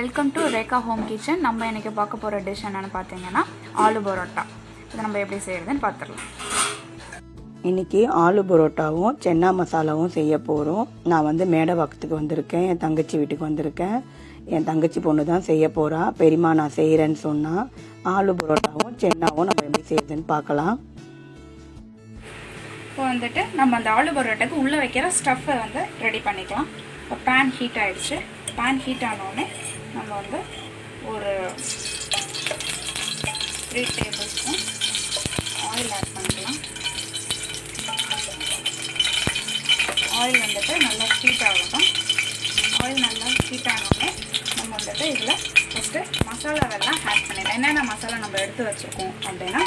Welcome to Rekha home kitchen நம்ம இன்றைக்கி பார்க்க போகிற டிஷ் என்னென்னு பார்த்தீங்கன்னா ஆலு பரோட்டா. இதை நம்ம எப்படி செய்கிறதுன்னு பார்த்துடலாம். இன்னைக்கு ஆலு பரோட்டாவும் சென்னா மசாலாவும் செய்ய போகிறோம் நான் வந்து மேடவாக்கத்துக்கு வந்திருக்கேன். என் தங்கச்சி வீட்டுக்கு வந்திருக்கேன். என் தங்கச்சி பொண்ணு தான் செய்ய போகிறா பெரியம்மா நான் செய்கிறேன்னு சொன்னால் ஆலு பரோட்டாவும் சென்னாவும் நம்ம எப்படி செய்யுதுன்னு பார்க்கலாம். இப்போ வந்துட்டு நம்ம அந்த ஆலு பரோட்டாக்கு உள்ளே வைக்கிற ஸ்டஃப்பை வந்து ரெடி பண்ணிக்கலாம். இப்போ பேன் ஹீட் ஆயிடுச்சு. பேன் ஹீட் ஆனோடனே நம்ம வந்து ஒரு three tablespoon oil add பண்ணிக்கலாம். ஆயில் வந்துட்டு நல்லா ஹீட் ஆகட்டும். ஆயில் நல்லா ஹீட் ஆனோடனே நம்ம வந்துட்டு இதில் ஃபஸ்ட்டு மசாலாவெல்லாம் ஆட் பண்ணிடலாம். என்னென்ன மசாலா நம்ம எடுத்து வச்சுருக்கோம் அப்படின்னா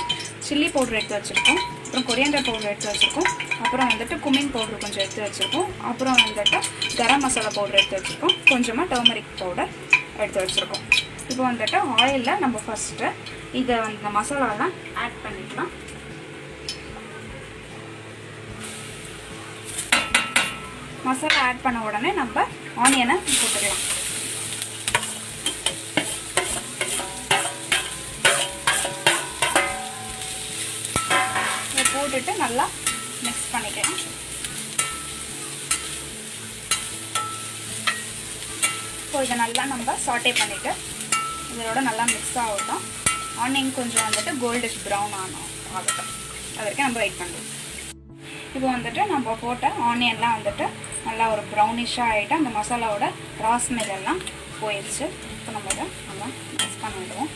சில்லி பவுடர் எடுத்து வச்சுருக்கோம். அப்புறம் கொரியாண்டர் பவுடர் எடுத்து வச்சுருக்கோம். அப்புறம் வந்துட்டு குமின் பவுடர் கொஞ்சம் எடுத்து வச்சுருக்கோம். அப்புறம் வந்துட்டு கரம் மசாலா பவுடர் எடுத்து வச்சுருக்கோம். கொஞ்சமாக டர்மரிக் பவுடர் எடுத்து வச்சுருக்கோம். இப்போ வந்துட்டு ஆயிலில் நம்ம ஃபஸ்ட்டு இதை இந்த மசாலாலாம் ஆட் பண்ணிக்கலாம். மசாலா ஆட் பண்ண உடனே நம்ம ஆனியனை போட்டுக்கலாம் இதை போட்டுட்டு நல்லா மிக்ஸ் பண்ணிக்கிறேன் இப்போ இதை நல்லா நம்ம சாட்டே பண்ணிவிட்டு இதோட நல்லா மிக்ஸ் ஆகட்டும். ஆனியன் கொஞ்சம் வந்துட்டு கோல்டிஷ் ப்ரௌன் ஆகணும் ஆகட்டும். அது வரைக்கும் நம்ம வெயிட் பண்ணுவோம் இப்போ வந்துட்டு நம்ம போட்ட ஆனியன்லாம் வந்துட்டு நல்லா ஒரு ப்ரௌனிஷாக ஆகிட்டு அந்த மசாலாவோட ராஸ்மெல் எல்லாம் போயிடுச்சு இப்போ நம்ம இதை நல்லா மிக்ஸ் பண்ணிவிடுவோம்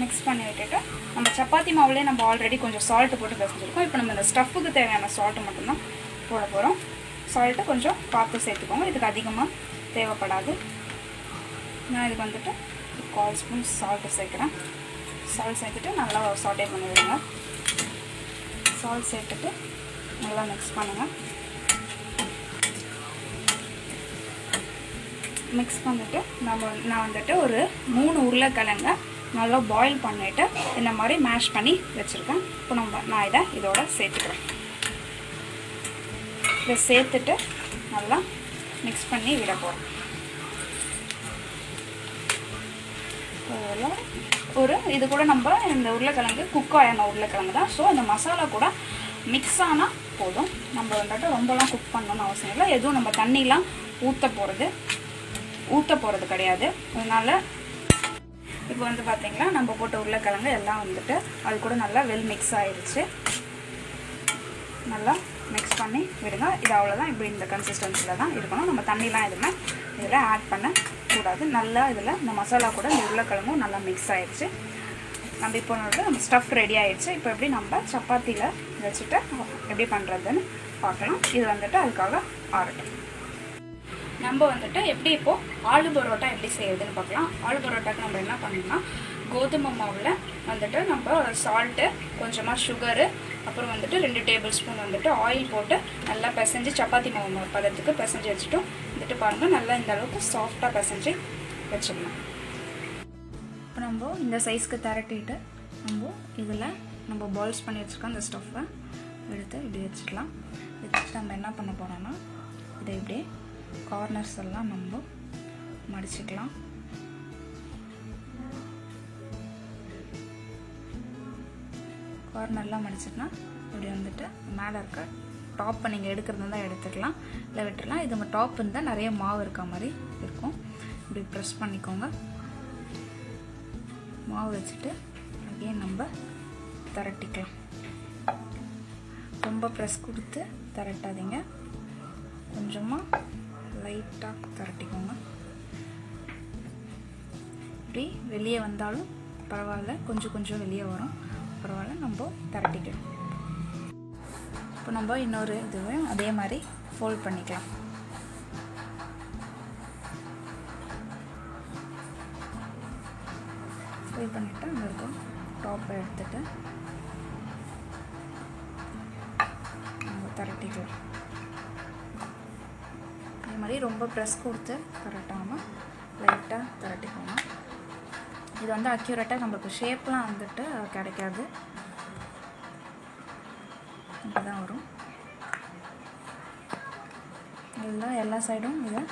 மிக்ஸ் பண்ணி விட்டுட்டு நம்ம சப்பாத்தி மாவுலேயே நம்ம ஆல்ரெடி கொஞ்சம் சால்ட்டு போட்டு பிசைஞ்சிருக்கோம். இப்போ நம்ம இந்த ஸ்டஃப்புக்கு தேவையான சால்ட்டு மட்டும்தான் போட போகிறோம் சால்ட்டு கொஞ்சம் பார்த்து சேர்த்துக்கோங்க. இதுக்கு அதிகமாக தேவைப்படாது. நான் இதுக்கு வந்துட்டு கால் ஸ்பூன் சால்ட்டு சேர்க்குறேன். சால்ட் சேர்த்துட்டு நல்லா சாட்டே பண்ணி விடுங்க. சால்ட் சேர்த்துட்டு நல்லா மிக்ஸ் பண்ணுங்கள் மிக்ஸ் பண்ணிவிட்டு நம்ம நான் வந்துட்டு ஒரு மூணு உருளைக்கிழங்க நல்லா பாயில் பண்ணிவிட்டு இந்த மாதிரி மேஷ் பண்ணி வச்சுருக்கேன். இப்போ நம்ம நான் இதை இதோட சேர்த்துக்கிறேன். இதை சேர்த்துட்டு நல்லா மிக்ஸ் பண்ணி விட போகிறேன் அதில் ஒரு இது கூட நம்ம இந்த உருளைக்கிழங்கு குக் ஆன உருளைக்கிழங்கு தான். ஸோ இந்த மசாலா கூட மிக்ஸ் ஆனால் போதும். நம்ம வந்துட்டு ரொம்பலாம் குக் பண்ணணும்னு அவசியம் இல்லை. எதுவும் நம்ம தண்ணிலாம் ஊற்ற போகிறது ஊற்ற போகிறது கிடையாது. அதனால் இப்போ வந்து பார்த்திங்கன்னா நம்ம போட்ட உருளைக்கிழங்கு எல்லாம் வந்துட்டு அது கூட நல்லா வெல் மிக்ஸ் ஆயிடுச்சு நல்லா மிக்ஸ் பண்ணி விடுங்க. இது அவ்வளோதான் இப்படி இந்த கன்சிஸ்டன்சியில் தான் இருக்கணும். நம்ம தண்ணிலாம் எதுவுமே இதில் ஆட் பண்ண கூடாது நல்லா இதில் இந்த மசாலா கூட இந்த உருளைக்கிழங்கும் நல்லா மிக்ஸ் ஆயிடுச்சு நம்ம இப்போ வந்து நம்ம ஸ்டஃப் ரெடி ஆயிடுச்சு இப்போ எப்படி நம்ம சப்பாத்தியில் வச்சுட்டு எப்படி பண்ணுறதுன்னு பார்க்கலாம். இது வந்துட்டு அதுக்காக ஆரட்டும் நம்ம வந்துட்டு எப்படி இப்போது ஆலு பரோட்டா எப்படி செய்யறதுன்னு பார்க்கலாம். ஆலு பரோட்டாக்கு நம்ம என்ன பண்ணணும்னா கோதுமை மாவில் வந்துட்டு நம்ம சால்ட்டு கொஞ்சமாக சுகரு அப்புறம் வந்துட்டு ரெண்டு டேபிள் ஸ்பூன் வந்துட்டு ஆயில் போட்டு நல்லா பிசைஞ்சு சப்பாத்தி மாவு பதத்துக்கு பிசைஞ்சு வச்சுட்டோம். வந்துட்டு பாருங்கள் நல்லா இந்த அளவுக்கு சாஃப்டாக பிசைஞ்சு வச்சிடலாம். இப்போ நம்ம இந்த சைஸ்க்கு திரட்டிட்டு நம்ம இதில் நம்ம பால்ஸ் பண்ணி வச்சுருக்கோம் அந்த ஸ்டஃப்பை எடுத்து இப்படி வச்சுக்கலாம் வச்சுட்டு நம்ம என்ன பண்ண போகிறோம்னா இதை இப்படியே கார்னர்ஸ் எல்லாம் நம்ம மடிச்சுக்கலாம். கார்னர்லாம் மடிச்சிட்டுனா இப்படி வந்துட்டு மேலே இருக்க டாப்பை நீங்கள் எடுக்கிறது தான் எடுத்துக்கலாம். இல்லை விட்டுடலாம் இது நம்ம டாப் இருந்தால் நிறைய மாவு இருக்க மாதிரி இருக்கும். இப்படி ப்ரெஸ் பண்ணிக்கோங்க. மாவு வச்சுட்டு அகைன் நம்ம திரட்டிக்கலாம். ரொம்ப ப்ரெஸ் கொடுத்து திரட்டாதீங்க. கொஞ்சமாக லைட்டாக திரட்டிக்கோங்க. இப்படி வெளியே வந்தாலும் பரவாயில்ல கொஞ்சம் கொஞ்சம் வெளியே வரும். பரவாயில்ல நம்ம திரட்டிக்கலாம். இப்போ நம்ம இன்னொரு இதுவையும் அதே மாதிரி ஃபோல்ட் பண்ணிக்கலாம். ஃபோல்ட் பண்ணிவிட்டு அங்கே இருக்கும் டாப்பை எடுத்துட்டு நம்ம திரட்டிக்கலாம். மாதிரி ரொம்ப ப்ரெஸ் கொடுத்து திரட்டாமல் லைட்டாக திரட்டிக்கோங்க. இது வந்து அக்யூரேட்டாக நம்மளுக்கு ஷேப்லாம் வந்துட்டு கிடைக்காது. இப்படி தான் வரும். எல்லாம் எல்லா சைடும் இதை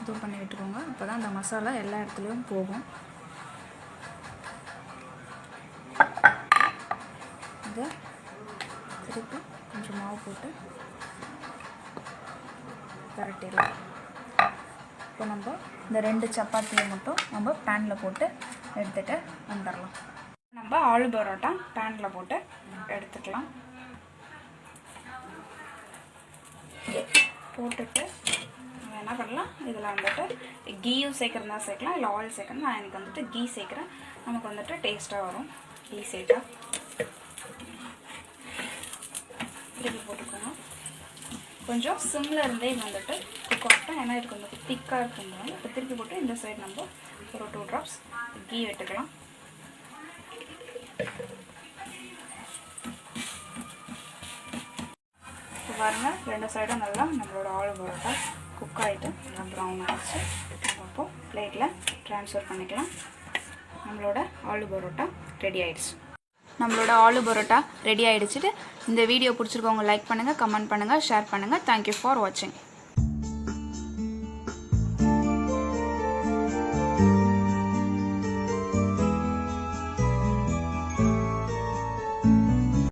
இது பண்ணி விட்டுக்கோங்க. அப்போ தான் அந்த மசாலா எல்லா இடத்துலையும் போகும். இதை திருப்பி கொஞ்சம் மாவு போட்டு பரட்டிடலாம் இப்போ நம்ம இந்த ரெண்டு சப்பாத்தியை மட்டும் நம்ம பேனில் போட்டு எடுத்துகிட்டு வந்துடலாம். நம்ம ஆலு பரோட்டா பேனில் போட்டு எடுத்துக்கலாம். போட்டுட்டு என்ன பண்ணலாம்? இதில் வந்துட்டு கீயும் சேர்க்குறதா சேர்க்கலாம். இல்லை ஆயில் சேர்க்கணும் நான் எனக்கு வந்துட்டு கீ சேர்க்குறேன். நமக்கு வந்துட்டு டேஸ்ட்டாக வரும். கீ சேர்த்தா. இது போட்டுக்கோங்க கொஞ்சம் சிம்மில் இருந்தே வந்துட்டு குக் ஆகட்டும் ஏன்னா இது கொஞ்சம் திக்காக இருக்கும்போது இப்போ திருப்பி போட்டு இந்த சைடு நம்ம ஒரு டூ ட்ராப்ஸ் கீ விட்டுக்கலாம் பாருங்கள் ரெண்டு சைடும் நல்லா நம்மளோட ஆலு பரோட்டா குக் ஆகிட்டு நல்லா ப்ரௌன் ஆகிடுச்சு அப்போது பிளேட்டில் ட்ரான்ஸ்ஃபர் பண்ணிக்கலாம். நம்மளோட ஆலு பரோட்டா ரெடி ஆகிடுச்சு நம்மளோட ஆலு பரோட்டா ரெடி ஆகிடுச்சிட்டு இந்த வீடியோ பிடிச்சிருக்கவங்க லைக் பண்ணுங்கள் கமெண்ட் பண்ணுங்கள் ஷேர் பண்ணுங்கள் தேங்க்யூ ஃபார் வாட்சிங்